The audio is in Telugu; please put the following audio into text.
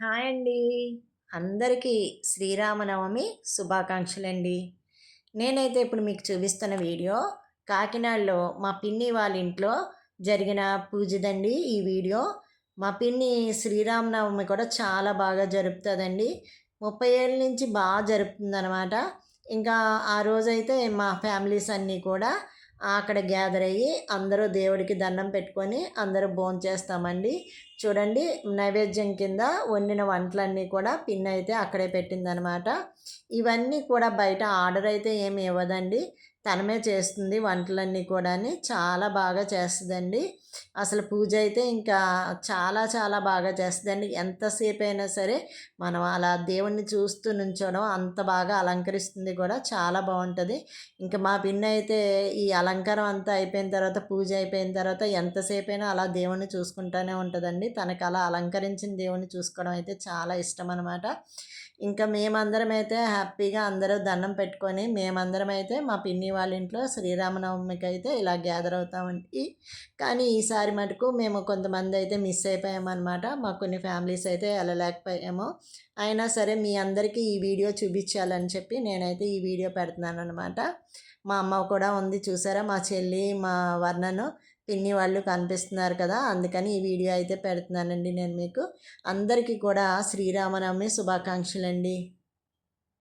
హాయ్ అండి. అందరికీ శ్రీరామనవమి శుభాకాంక్షలండి. నేనైతే ఇప్పుడు మీకు చూపిస్తున్న వీడియో కాకినాడలో మా పిన్ని వాళ్ళ ఇంట్లో జరిగిన పూజదండి ఈ వీడియో. మా పిన్ని శ్రీరామనవమి కూడా చాలా బాగా జరుపుతుందండి. ముప్పై ఏళ్ళ నుంచి బాగా జరుపుతుందనమాట ఇంకా ఆ రోజైతే మా ఫ్యామిలీస్ అన్నీ కూడా అక్కడ గ్యాదర్ అయ్యి అందరూ దేవుడికి దండం పెట్టుకొని అందరూ భోజనం చేస్తామండి. చూడండి నైవేద్యం కింద వండిన వంటలన్నీ కూడా పిన్ అయితే అక్కడే పెట్టిందనమాట. ఇవన్నీ కూడా బయట ఆర్డర్ అయితే ఏమి ఇవ్వదండి. తనమే చేస్తుంది వంటలన్నీ కూడా చాలా బాగా చేస్తుందండి. అసలు పూజ అయితే ఇంకా చాలా చాలా బాగా చేస్తుందండి. ఎంతసేపు అయినా సరే మనం అలా దేవుణ్ణి చూస్తూ నుంచోడం అంత బాగా అలంకరిస్తుంది కూడా చాలా బాగుంటుంది. ఇంకా మా పిన్న అయితే ఈ అలంకారం అంతా అయిపోయిన తర్వాత పూజ అయిపోయిన తర్వాత ఎంతసేపు అయినా అలా దేవుణ్ణి చూసుకుంటూనే ఉంటుందండి. తనకు అలా అలంకరించిన దేవుణ్ణి చూసుకోవడం అయితే చాలా ఇష్టం అనమాట ఇంకా మేమందరం అయితే హ్యాపీగా అందరూ దండం పెట్టుకొని మేమందరం అయితే మా పిన్ని వాళ్ళ ఇంట్లో శ్రీరామనవమికి అయితే ఇలా గ్యాదర్ అవుతామండి. కానీ ఈసారి మటుకు మేము కొంతమంది అయితే మిస్ అయిపోయామన్నమాట. మా కొన్ని ఫ్యామిలీస్ అయితే వెళ్ళలేకపోయాము. అయినా సరే మీ అందరికీ ఈ వీడియో చూపించాలని చెప్పి నేనైతే ఈ వీడియో పెడుతున్నాను అనమాట మా అమ్మ కూడా ఉంది చూసారా? మా చెల్లి మా వర్ణను పిన్ని వాళ్ళు కనిపిస్తున్నారు కదా అందుకని ఈ వీడియో అయితే పెడుతున్నానండి నేను మీకు. అందరికీ కూడా శ్రీరామనవమి శుభాకాంక్షలు అండి